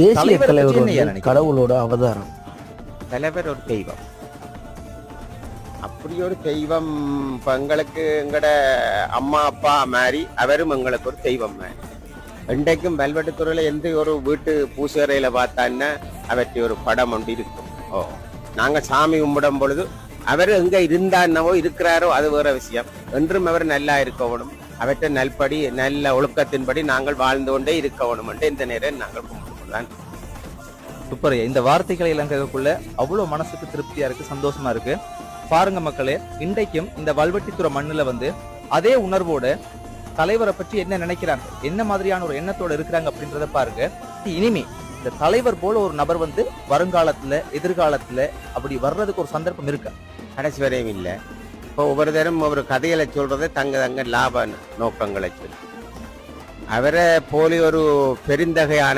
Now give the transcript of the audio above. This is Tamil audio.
தேசிய தலைவரை வந்து? கடவுளோட அவதாரம். தலைவர் ஒரு தெய்வம். அப்படி ஒரு தெய்வம் இப்ப எங்களுக்கு எங்கட அம்மா அப்பா மாதிரி அவரும் எங்களுக்கு ஒரு தெய்வம் மாதிரி இன்றைக்கும் வெல்வெட்டுத்துறையில எந்த ஒரு வீட்டு பூசறையில பார்த்தான்னா அவற்றை ஒரு படம் ஒன்று இருக்கும். ஓ நாங்க சாமி கும்பிடும் பொழுது அவர் எங்க இருந்தான்னவோ இருக்கிறாரோ அது வேற விஷயம். என்றும் அவர் நல்லா இருக்கணும் அவற்றை நல்படி நல்ல ஒழுக்கத்தின்படி நாங்கள் வாழ்ந்து கொண்டே இருக்கணும் என்று இந்த நேரம் நாங்கள் கும்பிடுவோம் சூப்பர் ஐயா. இந்த வார்த்தைகளை எல்லாம் கேட்கக்குள்ள அவ்வளவு மனசுக்கு திருப்தியா இருக்கு சந்தோஷமா இருக்கு. பாருங்க மக்களே இன்றைக்கும் இந்த வல்வெட்டித்துறை மண்ணில் வந்து அதே உணர்வோட தலைவரை பற்றி என்ன நினைக்கிறாங்க? என்ன மாதிரியான ஒரு எண்ணத்தோட இருக்கிறாங்க அப்படின்றத பாருங்க. இனிமே இந்த தலைவர் போல ஒரு நபர் வந்து வருங்காலத்துல எதிர்காலத்துல அப்படி வர்றதுக்கு ஒரு சந்தர்ப்பம் இருக்கு? கடைசி வரையும் இல்லை. இப்போ ஒவ்வொரு தரம் ஒரு கதைகளை சொல்றது தங்க தங்க லாப நோக்கங்களை சொல்லி. அவரை போலி ஒரு பெருந்தகையான